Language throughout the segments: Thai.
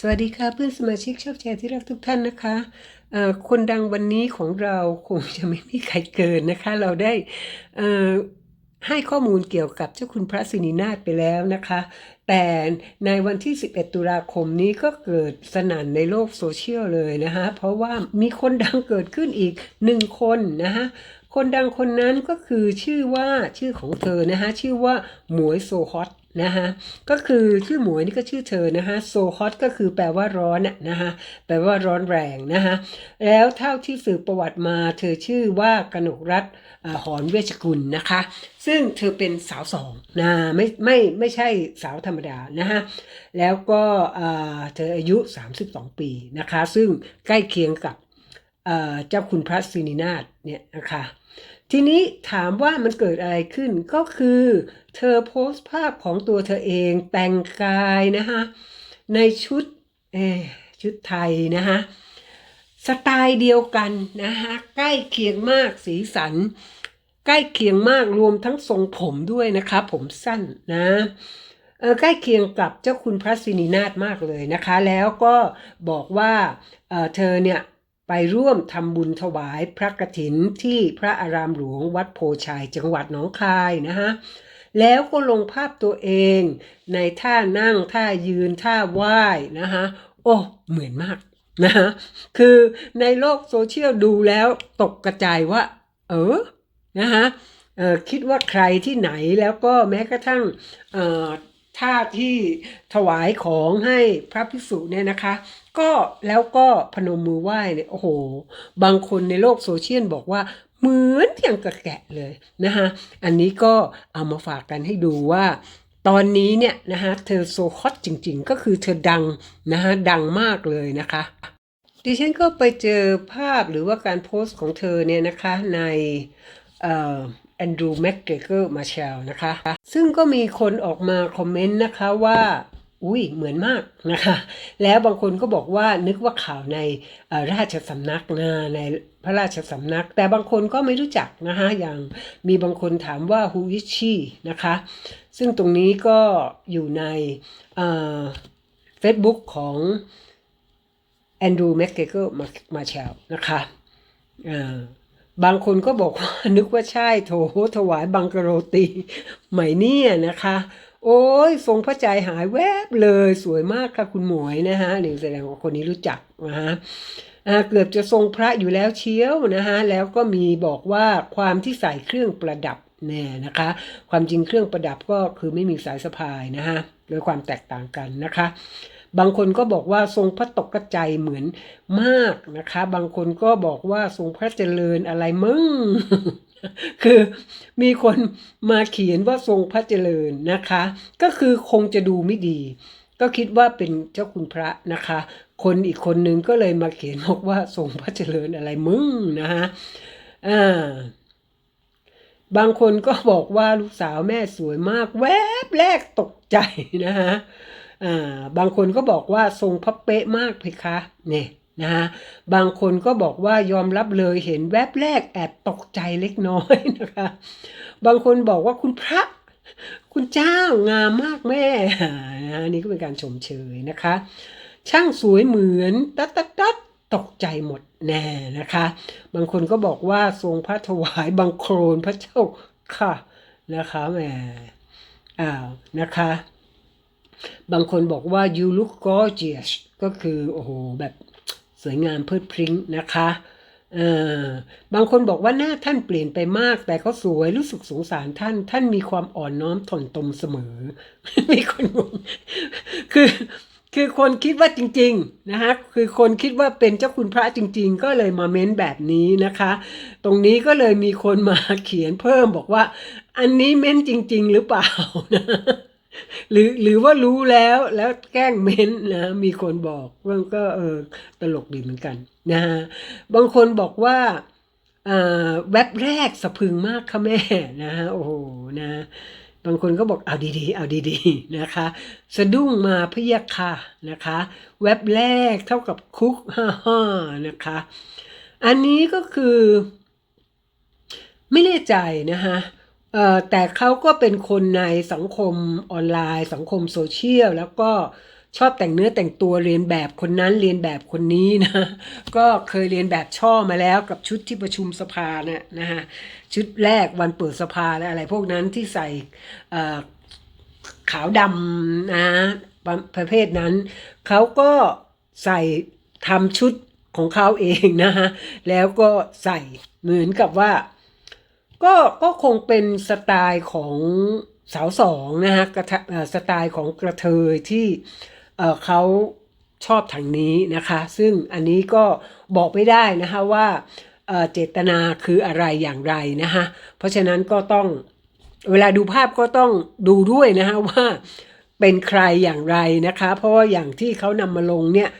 สวัสดีค่ะเพื่อนสมาชิกชอบแชร์ที่รักทุกท่านนะคะคนดังวันนี้ของเราคงจะไม่มีใครเกินนะคะ เราได้ให้ข้อมูลเกี่ยวกับเจ้าคุณพระสินีนาถไปแล้วนะคะ แต่ในวันที่ 11 ตุลาคมนี้ก็เกิดสนั่นในโลกโซเชียลเลยนะคะ เพราะว่ามีคนดังเกิดขึ้นอีกหนึ่งคนนะคะคนดังคนนั้นก็คือชื่อว่าชื่อของเธอนะคะชื่อว่าหมวยโซฮอต นะคะก็คือชื่อหมวยนี่ก็ชื่อเธอนะคะโซฮอตก็คือแปลว่าร้อนอะนะคะแปลว่าร้อนแรงนะคะแล้วเท่าที่สืบประวัติมา เธอชื่อว่ากนกรัตน์อ่าหอนเวชกุลนะคะ ซึ่งเธอเป็นสาวสองนะไม่ไม่ไม่ใช่สาวธรรมดานะคะแล้วก็เธออายุ 32 ปีนะคะ ซึ่งใกล้เคียงกับเจ้าคุณพระสินีนาถเนี่ยนะคะ ทีนี้ถามว่ามันเกิดอะไรขึ้นก็คือ เธอโพสต์ภาพของตัวเธอเองแต่งกายนะคะในชุดเอชุดไทยนะคะสไตล์เดียวกันนะคะใกล้เคียงมากสีสัน ใกล้เคียงมากรวมทั้งทรงผมด้วยนะคะผมสั้นนะใกล้เคียงกับเจ้าคุณพระสินีนาถมากเลยนะคะ แล้วก็บอกว่าเธอเนี่ย ไปร่วมทำบุญถวายพระกฐินที่พระอารามหลวงวัดโพชัยจังหวัดหนองคายนะคะแล้วก็ลงภาพตัวเองในท่านั่งท่ายืนท่าไหว้นะคะโอ้เหมือนมากนะคะคือในโลกโซเชียลดูแล้วตกกระจายว่า เออนะคะคิดว่าใครที่ไหนแล้วก็แม้กระทั่งเท่าที่ถวายของให้พระภิกษุเนี่ยนะคะ ก็แล้วก็พนมมือไหว้เนี่ยโอ้โห บางคนในโลกโซเชียลบอกว่าเหมือนอย่างกระแกะเลยนะคะอันนี้ก็เอามาฝากกันให้ดูว่าตอนนี้เนี่ยนะคะเธอโซฮอตจริงๆ ก็คือเธอดังนะคะดังมากเลยนะคะดิฉันก็ไปเจอภาพหรือว่าการโพสต์ของเธอเนี่ยนะคะใน แอนดรูว์แม็กเกเกอร์มาเชลนะคะ ซึ่งก็มีคนออกมาคอมเมนต์นะคะว่าอุ้ยเหมือนมากนะคะ แล้วบางคนก็บอกว่านึกว่าข่าวในราชสำนักนะในพระราชสำนัก แต่บางคนก็ไม่รู้จักนะคะอย่างมีบางคนถามว่า who is she นะคะ ซึ่งตรงนี้ก็อยู่ในเอ่อ Facebook ของแอนดรูว์แม็กเกเกอร์มาเชลนะคะ บางคนก็บอกว่านึกว่าใช่โถถวายบังกะโรตีไหมเนี่ยนะคะ โอ้ยทรงพระใจหายแวบเลยสวยมากค่ะคุณหมวยนะฮะหนี่แสดงว่าคนนี้รู้จักนะฮะเกือบจะทรงพระอยู่แล้วเชียวนะฮะแล้วก็มีบอกว่าความที่ใส่เครื่องประดับแน่นะคะ ความจริงเครื่องประดับก็คือไม่มีสายสะพายนะฮะโดยความแตกต่างกันนะคะ บางคนก็บอกว่าทรงพระตกกระจายเหมือนมากนะคะ บางคนก็บอกว่าทรงพระเจริญอะไรมึงคือมีคนมาเขียนว่าทรงพระเจริญนะคะ ก็คือคงจะดูไม่ดี ก็คิดว่าเป็นเจ้าคุณพระนะคะ คนอีกคนนึงก็เลยมาเขียนบอกว่าทรงพระเจริญอะไรมึงนะฮะอ่าบางคนก็บอกว่าลูกสาวแม่สวยมาก แวบแรกตกใจนะฮะ บางคนก็บอกว่าทรงพระเป๊ะมากเพคะเนี่ยนะฮะบางคนก็บอกว่ายอมรับเลยเห็นแวบแรกแอบตกใจเล็กน้อยนะคะ บางคนบอกว่าคุณพระคุณเจ้างามมากแม่นะนี่ก็เป็นการชมเชยนะคะ ช่างสวยเหมือนตัดตัดตัดตกใจหมดแน่นะคะ บางคนก็บอกว่าทรงพระถวายบังโครนพระเจ้าค่ะนะคะแหมอ้าวนะคะ บางคนบอกว่า you look gorgeous ก็คือโอ้โหแบบสวยงามเพิดพริ้งนะคะเออบางคนบอกว่าหน้าท่านเปลี่ยนไปมาก แต่เขาสวยรู้สึกสงสารท่าน ท่านมีความอ่อนน้อมถ่อมตนเสมอ มีคนงงคือคือคนคิดว่าจริงๆนะคะคือคนคิดว่าเป็นเจ้าคุณพระจริง ๆ ก็เลยมาเม้นแบบนี้นะคะ ตรงนี้ก็เลยมีคนมาเขียนเพิ่มบอกว่า อันนี้เม้นจริง ๆ หรือเปล่านะ หรือหรือว่ารู้แล้วแล้วแกล้งเม้นนะมีคนบอกมันก็เออตลกดีเหมือนกันนะฮะบางคนบอกว่าอ่าแว็บแรกสะพึงมากค่ะแม่นะฮะโอ้โหนะบางคนก็บอกเอาดีๆ เอาดีๆนะคะ สะดุ้งมาพะยะค่ะนะคะแว็บแรกเท่ากับคุกฮ่าฮ่านะคะ อันนี้ก็คือ ไม่แน่ใจนะคะ แต่เขาก็เป็นคนในสังคมออนไลน์ สังคมโซเชียล แล้วก็ชอบแต่งเนื้อแต่งตัวเรียนแบบคนนั้นเรียนแบบคนนี้นะ ก็เคยเรียนแบบช่อมาแล้วกับชุดที่ประชุมสภานะนะฮะชุดแรกวันเปิดสภาและอะไรพวกนั้นที่ใส่ขาวดำนะประประเภทนั้นเขาก็ใส่ทำชุดของเขาเองนะฮะแล้วก็ใส่เหมือนกับว่า ก็ก็คงเป็นสไตล์ของสาวสองนะฮะกระะสไตล์ของกระเทยที่เขาชอบทางนี้นะคะ ซึ่งอันนี้ก็บอกไม่ได้นะคะว่าเอ่อเจตนาคืออะไรอย่างไรนะคะเพราะฉะนั้นก็ต้องเวลาดูภาพก็ต้องดูด้วยนะคะว่าเป็นใครอย่างไรนะคะ เพราะว่าอย่างที่เขานำมาลงเนี่ย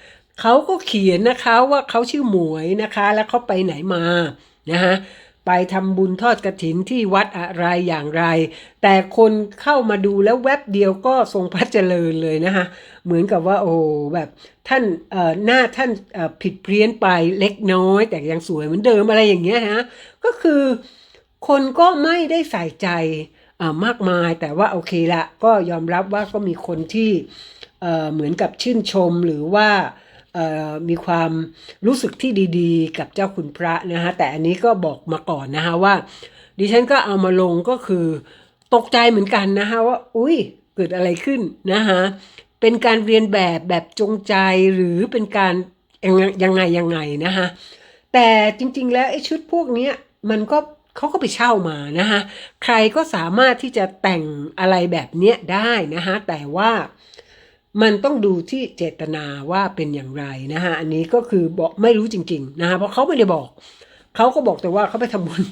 เขาก็เขียนนะคะว่าเขาชื่อหมวยนะคะ แล้วเขาไปไหนมานะคะ ไปทำบุญทอดกระถินที่วัดอะไรอย่างไร แต่คนเข้ามาดูแล้วแวบเดียวก็ทรงพระเจริญเลยนะคะเหมือนกับว่าโอ้แบบท่านหน้าท่านผิดเพี้ยนไปเล็กน้อย แต่ยังสวยเหมือนเดิมอะไรอย่างเงี้ยฮะก็คือคนก็ไม่ได้ใส่ใจมากมายแต่ว่าโอเคละก็ยอมรับว่าก็มีคนที่เหมือนกับชื่นชมหรือว่าอ มีความรู้สึกที่ดีๆ กับเจ้าคุณพระนะฮะแต่อันนี้ก็บอกมาก่อนนะฮะว่า ดิฉันก็เอามาลงก็คือตกใจเหมือนกันนะฮะว่า อุ้ยเกิดอะไรขึ้นนะฮะเป็นการเรียนแบบแบบจงใจหรือเป็นการยังไงยังไงไงนะฮะแต่จริงๆ แล้วไอ้ชุดพวกนี้มันก็เขาก็ไปเช่ามานะฮะใครก็สามารถที่จะแต่งอะไรแบบเนี้ยได้นะฮะแต่ว่า มันต้องดูที่เจตนาว่าเป็นอย่างไรนะฮะอันนี้ก็คือบอกไม่รู้จริงๆนะฮะเพราะเขาไม่ได้บอกเขาก็บอกแต่ว่าเขาไปทำบุญ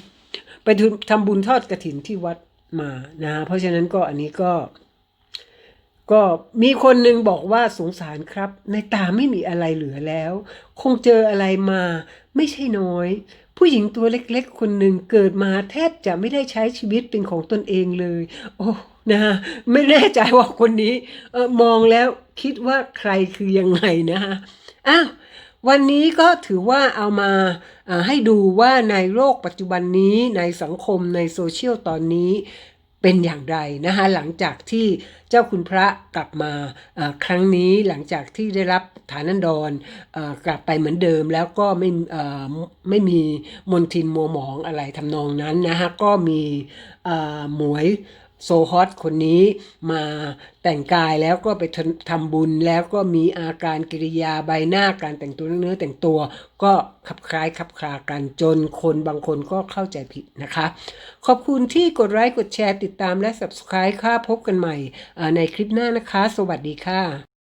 ไปทำบุญทอดกระถินที่วัดมานะฮะเพราะฉะนั้นก็อันนี้ก็ ก็มีคนหนึ่งบอกว่าสงสารครับ ในตาไม่มีอะไรเหลือแล้ว คงเจออะไรมาไม่ใช่น้อย ผู้หญิงตัวเล็กๆ คนหนึ่งเกิดมาแทบจะไม่ได้ใช้ชีวิตเป็นของตนเองเลย โอ้ นะฮะไม่แน่ใจว่าคนนี้เออมองแล้วคิดว่าใครคือยังไงนะฮะอ้าววันนี้ก็ถือว่าเอามาให้ดูว่าในโลกปัจจุบันนี้ในสังคมในโซเชียลตอนนี้เป็นอย่างไรนะคะหลังจากที่เจ้าคุณพระกลับมาครั้งนี้หลังจากที่ได้รับฐานันดรกลับไปเหมือนเดิมแล้วก็ไม่ไม่มีมนทินมัวหมองอะไรทำนองนั้นนะคะก็มีเหมวย โซฮอตคนนี้มาแต่งกายแล้วก็ไปทำทำบุญแล้วก็มีอาการกิริยาใบหน้าการแต่งตัวเนื้อแต่งตัวก็ขับคล้ายขับคลากันจนคนบางคนก็เข้าใจผิดนะคะ ขอบคุณที่กดไลค์กดแชร์ติดตามและ Subscribe ค่ะพบกันใหม่ในคลิปหน้านะคะ สวัสดีค่ะ